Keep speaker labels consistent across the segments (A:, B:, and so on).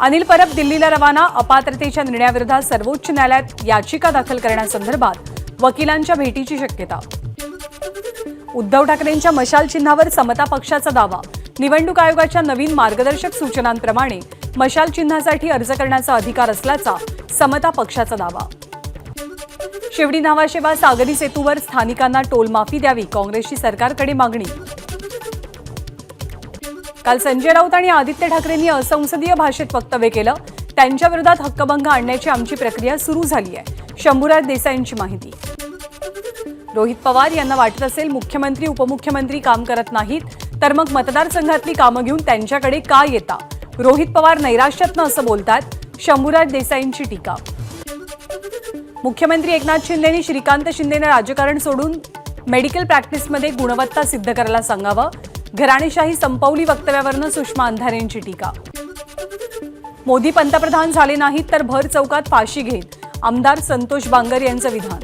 A: अनिल परब दिल्लीला रवाना अपात्रतेच्या निर्णयाविरोधात सर्वोच्च न्यायालयात याचिका दाखल करण्यासंदर्भात वकिलांच्या भेटीची शक्यता. उद्धव ठाकरेंच्या मशाल चिन्हावर समता पक्षाचा दावा. निवडणूक आयोगाच्या नवीन मार्गदर्शक सूचनांप्रमाणे मशाल चिन्हासाठी अर्ज करण्याचा अधिकार असल्याचा समता पक्षाचा दावा. शिवडी नावाशेवा सागरी सेतूवर स्थानिकांना टोलमाफी द्यावी काँग्रेसची सरकारकडे मागणी काल संजय राऊत आणि आदित्य ठाकरेंनी असंसदीय भाषेत वक्तव्य केलं. त्यांच्या विरोधात हक्कभंग आणण्याची आमची प्रक्रिया सुरू झाली आहे. शंभूराज देसाईंची माहिती. रोहित पवार यांना वाटत असेल मुख्यमंत्री उपमुख्यमंत्री काम करत नाहीत तर मग मतदारसंघातली कामं घेऊन त्यांच्याकडे का येता रोहित पवार नैराश्यातनं असं बोलतात शंभूराज देसाईंची टीका. मुख्यमंत्री एकनाथ शिंदेनी श्रीकांत शिंदेनं राजकारण सोडून मेडिकल प्रॅक्टिसमध्ये गुणवत्ता सिद्ध करायला सांगावं घराणेशाही संपवली वक्तव्यावरनं सुषमा अंधारेंची टीका. मोदी पंतप्रधान झाले नाहीत तर भर चौकात फाशी घेत आमदार संतोष बांगर यांचं विधान.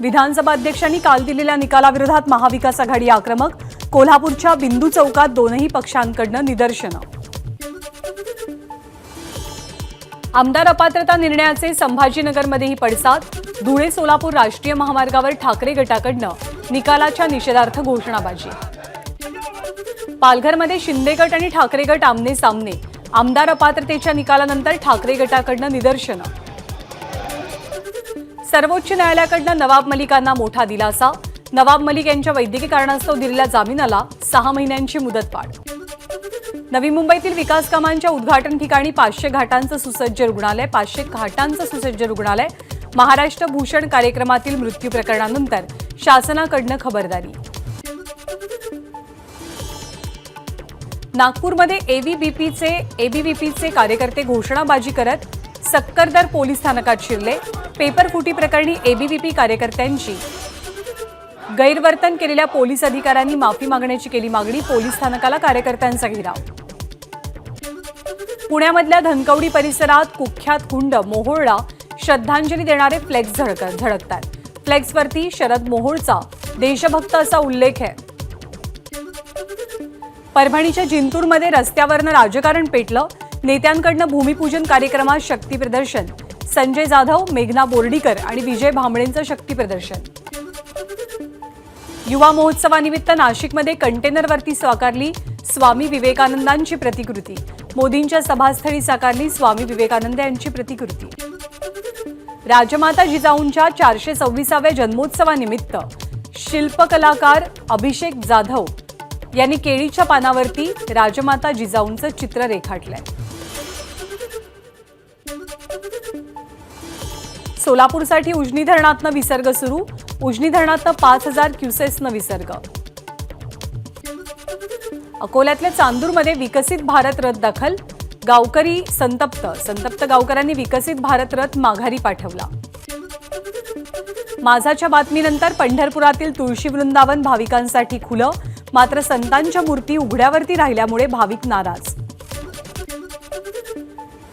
A: विधानसभा अध्यक्षांनी काल दिलेल्या निकालाविरोधात महाविकास आघाडी आक्रमक कोल्हापूरच्या बिंदू चौकात दोनही पक्षांकडनं निदर्शनं. आमदार अपात्रता निर्णयाचे संभाजीनगरमध्येही पडसाद धुळे सोलापूर राष्ट्रीय महामार्गावर ठाकरे गटाकडनं निकालाच्या निषेधार्थ घोषणाबाजी. पालघरमध्ये शिंदे गट आणि ठाकरे गट आमने सामने. आमदार अपात्रतेच्या निकालानंतर ठाकरे गटाकडनं निदर्शनं. सर्वोच्च न्यायालयाकडनं नवाब मलिकांना मोठा दिलासा. नवाब मलिक यांच्या वैद्यकीय कारणास्तव दिलेल्या जामिनाला सहा महिन्यांची मुदतवाढ. नवी मुंबईतील विकास कामांच्या उद्घाटन ठिकाणी पाचशे घाटांचं सुसज्ज रुग्णालय पाचशे घाटांचं सुसज्ज रुग्णालय महाराष्ट्र भूषण कार्यक्रमातील मृत्यू प्रकरणानंतर शासनाकडनं खबरदारी. नागपूरमध्ये एबीव्हीपीचे एबीव्हीपीचे कार्यकर्ते घोषणाबाजी करत सक्करदर पोलीस स्थानकात शिरले. पेपरफुटी प्रकरणी एबीव्हीपी कार्यकर्त्यांची गैरवर्तन केलेल्या पोलीस अधिकाऱ्यांनी माफी मागण्याची केली मागणी पोलीस स्थानकाला कार्यकर्त्यांचा घेराव. पुण्यामधल्या धनकवडी परिसरात कुख्यात गुंड मोहोळला श्रद्धांजली देणारे फ्लेक्स झळकत झळकतात. फ्लेक्सवरती शरद मोहोळचा देशभक्त असा उल्लेख आहे. परभणीच्या जिंतूरमध्ये रस्त्यावरनं राजकारण पेटलं. नेत्यांकडनं भूमिपूजन कार्यक्रमात शक्तीप्रदर्शन संजय जाधव मेघना बोर्डीकर आणि विजय भांबळेंचं शक्तीप्रदर्शन युवा महोत्सवानिमित्त नाशिकमध्ये कंटेनरवरती साकारली स्वामी विवेकानंदांची प्रतिकृती. मोदींच्या सभास्थळी साकारली स्वामी विवेकानंद यांची प्रतिकृती. राजमाता जिजाऊंच्या चारशे सव्वीसाव्या जन्मोत्सवानिमित्त शिल्पकलाकार अभिषेक जाधव यांनी केळीच्या पानावरती राजमाता जिजाऊंचं चित्र रेखाटलंय. सोलापूरसाठी उजनी धरणातनं विसर्ग सुरू उजनी धरणातनं पाच हजार क्युसेसनं विसर्ग. अकोल्यातल्या चांदूरमध्ये विकसित भारत रथ दाखल गावकरी संतप्त संतप्त गावकऱ्यांनी विकसित भारत रथ माघारी पाठवला. माझाच्या बातमीनंतर पंढरपुरातील तुळशी वृंदावन भाविकांसाठी खुलं मात्र संतांच्या मूर्ती उघड्यावरती राहिल्यामुळे भाविक नाराज.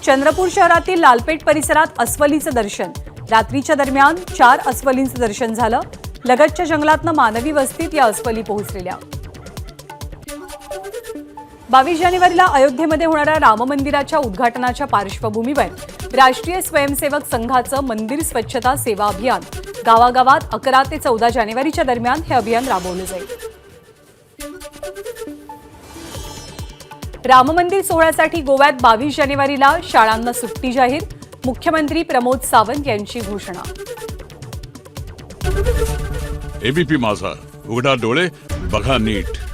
A: चंद्रपूर शहरातील लालपेठ परिसरात अस्वलीचं दर्शन. रात्रीच्या दरम्यान चार अस्वलींचं दर्शन झालं. लगतच्या जंगलातनं मानवी वस्तीत या अस्वली पोहोचलेल्या. बावीस जानेवारीला अयोध्येमध्ये होणाऱ्या राम मंदिराच्या उद्घाटनाच्या पार्श्वभूमीवर राष्ट्रीय स्वयंसेवक संघाचं मंदिर स्वच्छता सेवा अभियान. गावागावात अकरा ते चौदा जानेवारीच्या दरम्यान हे अभियान राबवलं जाईल. राम मंदिर सोहळ्यासाठी गोव्यात बावीस जानेवारीला शाळांना सुट्टी जाहीर. मुख्यमंत्री प्रमोद सावंत यांची घोषणा.
B: एबीपी माझा. उघडा डोळे बघा नीट.